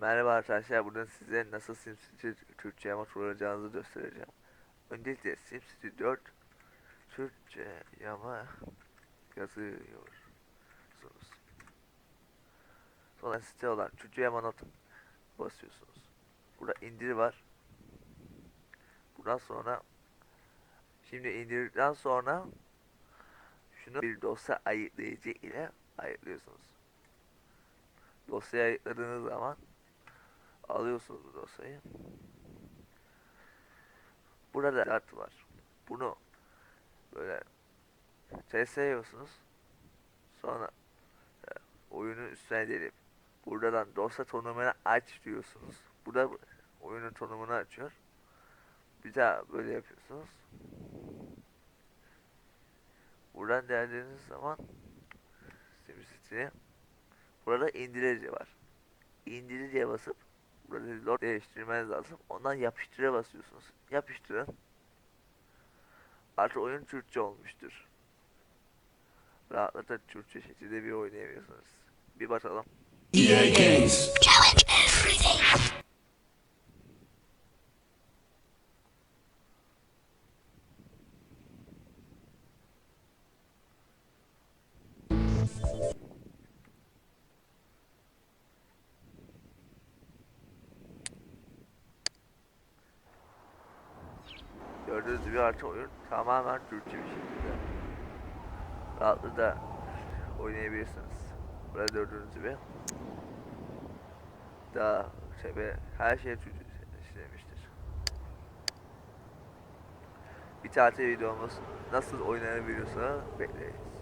Merhaba arkadaşlar, bugün size nasıl SimCity Türkçe yama kuracağınızı göstereceğim. Öncelikle SimCity 4 Türkçe yama yazıyorsunuz. Sonra site olan Türkçe yama not basıyorsunuz. Burada indir var. Bundan sonra şimdi indirdikten sonra şunu bir dosya ayıklayıcı ile ayıklıyorsunuz. Dosyayı ayıkladığınız zaman alıyorsunuz dosyayı. Burada şart var. Bunu böyle TS'liyorsunuz. Sonra e, oyunun üstüne gelip buradan dosya tanımını aç diyorsunuz. Burada oyunun tanımını açıyor. Bir daha böyle yapıyorsunuz. Buradan geldiğiniz zaman SimCity'ye burada indirici var. İndiriciye basıp burada load değiştirmeniz lazım. Ondan yapıştıra basıyorsunuz. Yapıştırın. Artık oyun Türkçe olmuştur. Rahatlıkla Türkçe şekilde bir oynayabiliyorsunuz. Bir bakalım. EA Games. Gördüğünüz gibi artık oyun tamamen Türkçe bir şekilde. Rahatlıkla oynayabilirsiniz. Burada gördüğünüz gibi. Daha tabi her şey Türkçe işlemiştir. Bir tatil videomuz nasıl oynanabiliyorsa bekleriz.